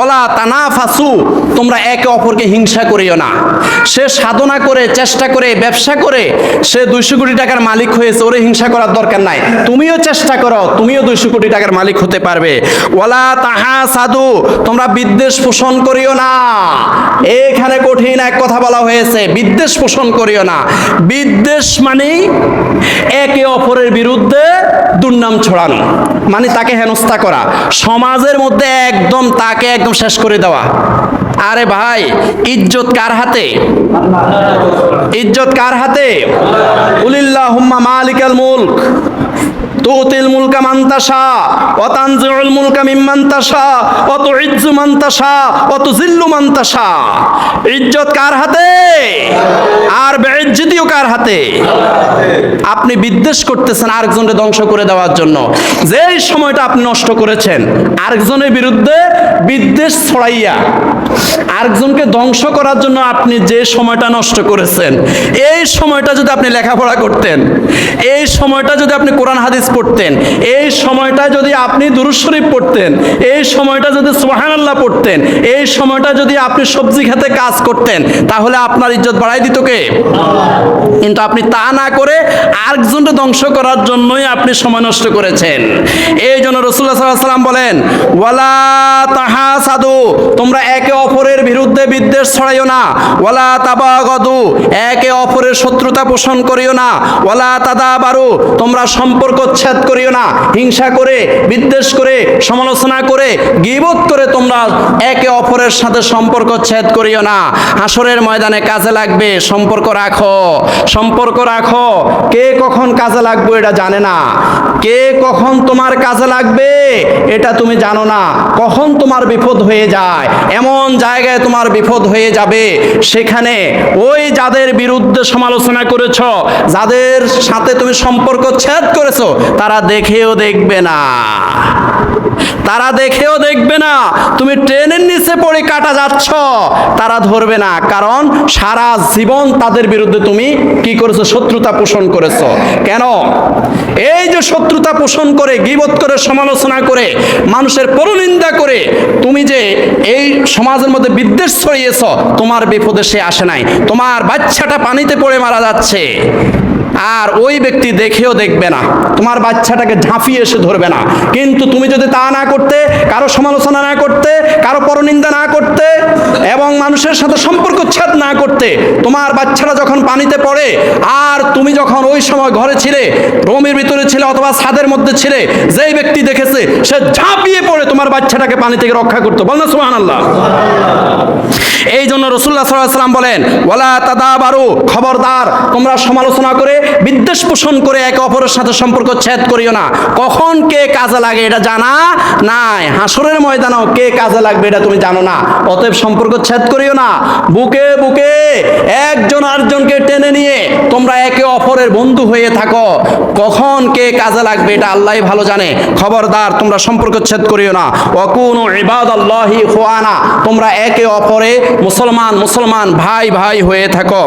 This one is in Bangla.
অলা তানাফাসু, তোমরা একে অপরকে হিংসা করিও না। সে সাধনা করে, চেষ্টা করে, ব্যবসা করে, সে দুইশো কোটি টাকার মালিক হয়েছে, ওরে হিংসা করার দরকার নাই। তুমিও চেষ্টা করো, তুমিও দুইশো কোটি টাকার মালিক হতে পারবে। ওলা তাহা সাধু তোমরা বিদ্বেষ পোষণ করিও না। এখানে কঠিন এক কথা বলা হয়েছে, বিদ্বেষ পোষণ করিও না। বিদ্বেষ মানে একে অপরের বিরুদ্ধে দুর্নাম ছড়ানো মানে তাকে হেনস্থা করা। সমাজের মধ্যে একদম তাকে একদম শেষ করে দেওয়া। আরে ভাই, ইজ্জত কার হাতে? ইজ্জত কার হাতে? উলিল্লাহ মালিকাল মুলক। তুতিল মুলকা মান তাশা, ওয়া তানজিউল মুলকা মিম্মান তাশা, ওয়া তুইজ্জু মান তাশা, ওয়া তুযিল্লু মান ইজ্জত কার হাতে? আর বেইজ্জতিও কার হাতে? আপনি বিদ্বেষ করতেছেন আরেকজনকে ধ্বংস করে দেওয়ার জন্য। যেই সময়টা আপনি নষ্ট করেছেন, আরেকজনের বিরুদ্ধে বিদ্বেষ ছড়াইয়া আরেকজনকে ধ্বংস করার জন্য আপনি যে সময়টা নষ্ট করেছেন, এই সময়টা যদি আপনি লেখাপড়া করতেন, এই সময়টা যদি আপনি কোরআন, হাদিস পড়তেন, এই সময়টা যদি আপনি দুরুদ শরীফ পড়তেন, এই সময়টা যদি সুবহানাল্লাহ পড়তেন, এই সময়টা যদি আপনি সবজি খেতে কাজ করতেন, তাহলে আপনার ইজ্জত বাড়াই দিত কে? কিন্তু আপনি তা না করে আরেকজনকে ধ্বংস করার জন্যই আপনি সময় নষ্ট করেছেন। এই জন্য রসুল্লাহ সাল্লাহ সাল্লাম বলেন, ওয়ালা তাহা সাধু তোমরা একে অপরের বিরুদ্ধে বিদ্বেষ ছড়াইও না। ওয়ালা তাবাগদু, একে অপরের শত্রুতা পোষণ করিও না। ওয়ালা তাদা বারু তোমরা সম্পর্ক ছেদ করিও না। হিংসা করে, বিদ্বেষ করে, সমালোচনা করে, গিবত করে তোমরা একে অপরের সাথে সম্পর্ক ছেদ করিও না। হাসরের ময়দানে কাজে লাগবে, সম্পর্ক রাখো। সম্পর্ক রাখো। কে কখন কাজে লাগবে এটা জানে না। কে কখন তোমার কাজে লাগবে এটা তুমি জানো না। কখন তোমার বিপদ হয়ে যায়, এমন জায়গায় তোমার বিপদ হয়ে যাবে, সেখানে ওই যাদের বিরুদ্ধে সমালোচনা করেছ, যাদের সাথে তুমি সম্পর্ক ছেদ করেছ, তারা দেখেও দেখবে না। তারা দেখেও দেখবে না। তুমি ট্রেনের নিচে পড়ে কাটা যাচ্ছ। তারা ধরবে না। কারণ সারা জীবন তাদের বিরুদ্ধে তুমি কি করেছ? শত্রুতা পোষণ করেছ। কেন? এই যে শত্রুতা পোষণ করে, গিবত করে, সমালোচনা করে, মানুষের পরনিন্দা করে, তুমি যে এই সমাজের মধ্যে বিদ্বেষ ছড়িয়েছ, তোমার বিপদে সে আসে নাই। তোমার বাচ্চাটা পানিতে পড়ে মারা যাচ্ছে। আর ওই ব্যক্তি দেখেও দেখবে না। তোমার বাচ্চাটাকে ঝাঁপিয়ে এসে ধরবে না। কিন্তু তুমি যদি তা না করতে, কারও সমালোচনা না করতে, কারও পরনিন্দা না করতে, এবং মানুষের সাথে সম্পর্ক ছেদ না করতে, তোমার বাচ্চাটা যখন পানিতে পড়ে, আর তুমি যখন ওই সময় ঘরে ছিলে, রোমের ভিতরে ছিলে অথবা ছাদের মধ্যে ছিলে, যেই ব্যক্তি দেখেছে, সে ঝাঁপিয়ে পড়ে তোমার বাচ্চাটাকে পানি থেকে রক্ষা করতো। বল না সুহান আল্লাহ রসুল্লাহ সাল্লাম বলেন ওলা তাদা বারু খবরদার, তোমরা সমালোচনা করে, বিদ্বেষ পোষণ করে একে অপরের সাথে সম্পর্ক ছেদ করিও না। কখন কে কাজে লাগে এটা জানা নাই। হাসরের ময়দানেও কে কাজে লাগবে এটা তুমি জানো না। অতএব সম্পর্ক ছেদ করিও না। বুকে বুকে একজন আরেকজনকে টেনে নিয়ে তোমরা একে অপরের বন্ধু হয়ে থাকো। কখন কে কাজে লাগবে এটা আল্লাহ ভালো জানে। খবরদার, তোমরা সম্পর্ক ছেদ করিও না। অকুন ইবাদ তোমরা একে অপরে মুসলমান মুসলমান ভাই ভাই হয়ে থাকো।